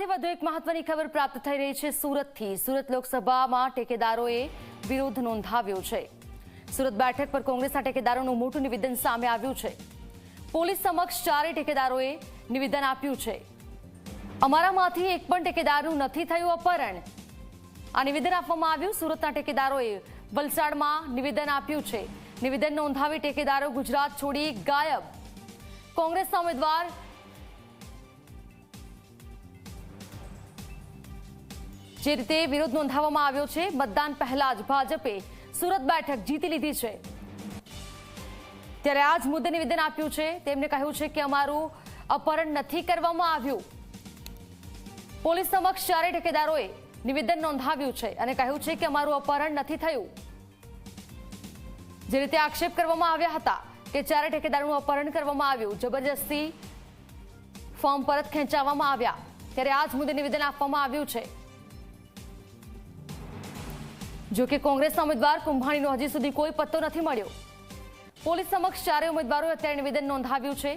સાથે વધુ એક મહત્વની ખબર પ્રાપ્ત થઈ રહી છે સુરતથી. સુરત લોકસભામાં ટેકેદારોએ વિરોધ નોંધાવ્યો છે. સુરત બેઠક પર કોંગ્રેસના ટેકેદારોનું મોટું નિવેદન સામે આવ્યું છે. પોલીસ સમક્ષ ચારે ટેકેદારોએ નિવેદન આપ્યું છે. અમારામાંથી એક પણ ટેકેદારનું નથી થયું અપહરણ. આ નિવેદન આપવામાં આવ્યું. સુરતના ટેકેદારોએ વલસાડમાં નિવેદન આપ્યું છે. નિવેદન નોંધાવી ટેકેદારો ગુજરાત છોડી ગાયબ. કોંગ્રેસના ઉમેદવાર જે રીતે વિરોધ નોંધાવવામાં આવ્યો છે, મતદાન પહેલા જ ભાજપે સુરત બેઠક જીતી લીધી છે. ત્યારે આ જ મુદ્દે નિવેદન આપ્યું છે. તેમણે કહ્યું છે કે અમારું અપહરણ નથી કરવામાં આવ્યું. પોલીસ સમક્ષ ચારે ઠેકેદારોએ નિવેદન નોંધાવ્યું છે અને કહ્યું છે કે અમારું અપહરણ નથી થયું. જે રીતે આક્ષેપ કરવામાં આવ્યા હતા કે ચારે ઠેકેદારનું અપહરણ કરવામાં આવ્યું, જબરજસ્તી ફોર્મ પરત ખેંચાવવામાં આવ્યા. ત્યારે આ જ મુદ્દે નિવેદન આપવામાં આવ્યું છે. જો કે કોંગ્રેસના ઉમેદવાર કુંભાણીનો હજી સુધી કોઈ પત્તો નથી મળ્યો. પોલીસ સમક્ષ ચારે ઉમેદવારોએ અત્યારે નિવેદન નોંધાવ્યું છે.